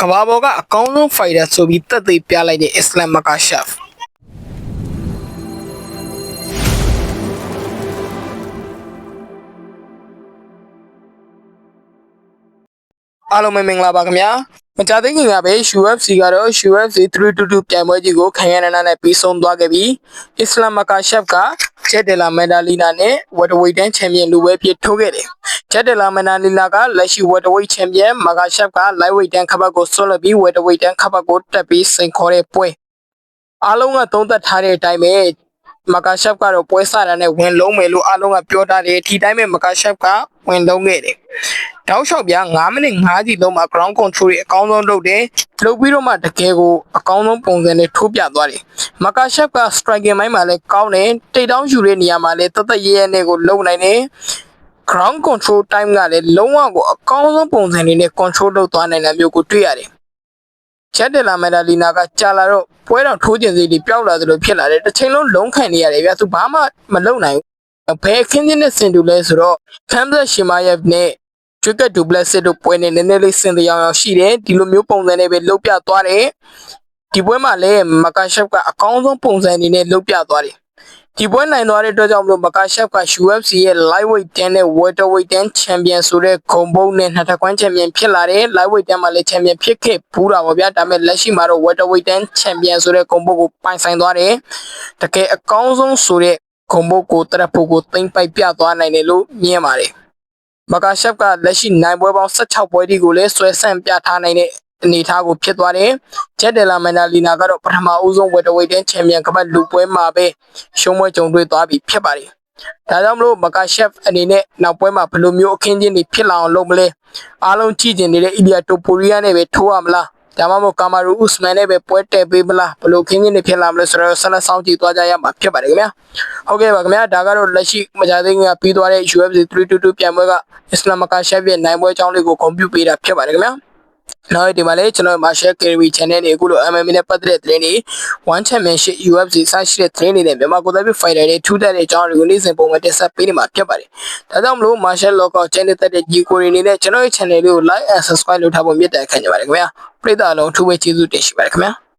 ကဘာပေါ်ကအကောင်းဆုံးဖိုက်တာဆိုပြီးတက်သေးပြလိုက်တဲ့အစ္စလမ်မကာရှက်ဖ်အားလုံးပဲမင်္ဂလာပါခင်ဗျာ မကြသေးခင်ကပဲ UFC ကတော့ UFC 322ပြိုင်ပွဲကြီးကိုခံရနာနဲ့ပြီးဆုံးသွားခဲ့ပြီးအစ္စလမ်မကာရှက်ဖ်ကဂျက်ဒလာမန်ဒါလီနာနဲ့ဝက်တဝိတ်တန်းချန်ပီယံလူပဲဖြစ်ထိုးခဲ့တယ်ဂျက်ဒလာမန်ဒါလီနာကလက်ရှိဝက်တဝိတ်ချန်ပီယံမကာရှက်ဖ်ကလိုက်ဝိတ်တန်းခပတ်ကိုဆွတ်လက်ပြီးဝက်တဝိတ်တန်းခပတ်ကိုတက်ပြီးစိန်ခေါ်တဲ့ပွဲအားလုံးကသုံးသပ်ထားတဲ့အတိုင်းပဲမကာရှက်ဖ်ကတော့ပွဲစတာနဲ့ဝင်လုံးမယ်လို့အားလုံးကပြောထားတယ်ဒီတိုင်းပဲမကာရှက်ဖ်ကဝင်လုံးခဲ့တယ် တောက်လျှောက်ပြ9မိနစ်5စီလုံးမှာ ground control တွေအကောင်းဆုံးလုပ်တယ်လုပ်ပြီးတော့မှတကယ်ကိုအကောင်းဆုံးပုံစံနဲ့ထိုးပြသွားတယ်မကာရှက်က striking မိုင်းမှာလည်းကောင်းတယ်တိတ်တောင်းယူတဲ့နေရာမှာလည်းတသက်ရဲရဲနဲ့ကိုလုံနိုင်တယ် ground control time ကလည်းလုံးဝကိုအကောင်းဆုံးပုံစံတွေနဲ့ control လုပ်သွားနိုင်တဲ့မျိုးကိုတွေ့ရတယ်ချက်တယ်လာမက်ဒါလီနာကကြာလာတော့ပွဲတော်ထိုးကျင်စီတွေပျောက်လာသလိုဖြစ်လာတယ်တစ်ချိန်လုံးလုံးခံနေရတယ်ဗျာသူဘာမှမလုပ်နိုင်ဘူးဘယ်ခင်းချင်းနဲ့ဆင်တူလဲဆိုတော့ဖမ်ဘ လက်ရှီမာယက်နဲ့ကျွတ်ကဒူပလက်စစ်တို့ပွဲနေနည်းနည်းလေးစင်တရားအောင်ရှိတယ်ဒီလိုမျိုးပုံစံနဲ့ပဲလုတ်ပြသွားတယ်ဒီပွဲမှာလည်းမကာရှက်ကအကောင်းဆုံးပုံစံအနေနဲ့လုတ်ပြသွားတယ်ဒီပွဲနိုင်သွားတဲ့အတွက်ကြောင့်မလို့မကာရှက်က UFC ရဲ့ lightweight 10နဲ့ welterweight 10 champion ဆိုတဲ့ဂုံဘုံနဲ့နှစ်ထပ်ကွမ်း champion ဖြစ်လာတယ် lightweight 10မှာလည်း champion ဖြစ်ခဲ့ဘူးတာပေါ့ဗျာဒါပေမဲ့လက်ရှိမှာတော့ welterweight 10 champion ဆိုတဲ့ဂုံဘုံကိုပိုင်ဆိုင်သွားတယ်တကယ်အကောင်းဆုံးဆိုတဲ့ဂုံဘုံကိုတရက်ဖို့ကိုသိမ့်ပိုက်ပြသွားနိုင်တယ်လို့မြင်ပါတယ် မကာရှက်ကလက်ရှိနိုင်ပွဲပေါင်း16ပွဲဒီကိုလည်းဆွဲဆန့်ပြထားနိုင်တဲ့အနေအထားကိုဖြစ်သွားတယ်။ဂျက်ဒလာမန်ဒါလီနာကတော့ပထမဦးဆုံးဝက်တဝိတ်တဲ့ချန်ပီယံကပတ်လူပွဲမှာပဲရှုံးပွဲကြုံတွေ့သွားပြီဖြစ်ပါတယ်။ဒါကြောင့်မလို့မကာရှက်အနေနဲ့နောက်ပွဲမှာဘယ်လိုမျိုးအခင်းချင်းတွေဖြစ်လာအောင်လုပ်မလဲ။အားလုံးကြည့်ကျင်နေတဲ့အိဒီယာတိုပိုရီယာနဲ့ပဲထိုးရမလား။ ဒါမှမဟုတ်ကာမာရူဥစမန်နဲ့ပဲပွဲတက်ပေးမလားဘယ်လိုခင်းချင်းတွေဖြစ်လာမလဲဆိုတော့ဆက်လက်ဆောင်ကြည့်သွားကြရမှာဖြစ်ပါတယ်ခင်ဗျာဟုတ်ကဲ့ပါခင်ဗျာဒါကတော့လက်ရှိမကြသေးခင်ကပြီးသွားတဲ့ UFC 322ပြန်ပွဲကအစ္စလာမကာရှက်ရဲ့နိုင်ပွဲအကြောင်းလေးကိုကွန်ပျူပေးတာဖြစ်ပါတယ်ခင်ဗျာနောက်ဒီမှာလေကျွန်တော် Marshall Kerry Channel တွေအခုလို MMA နဲ့ပတ်သက်တဲ့သတင်းတွေ One Championship UFC စရှိတဲ့သတင်းတွေနဲ့မြန်မာကိုယ်တိုင် fighter တွေထူးတဲ့တဲ့အကြောင်းတွေကိုနေ့စဉ်ပုံမှန်တင်ဆက်ပေးနေမှာဖြစ်ပါတယ်။ဒါကြောင့်မလို့ Marshall Lockout Channel တက်တဲ့ကြီးကိုတွေအနေနဲ့ကျွန်တော်ရဲ့ channel လေးကို like and subscribe လုပ်ထားဖို့မြတ်တမ်းခံကြပါတယ်ခင်ဗျာ။ ပရိသတ်အလုံးထူးပဲကျေးဇူးတင်ရှိပါတယ်ခင်ဗျာ။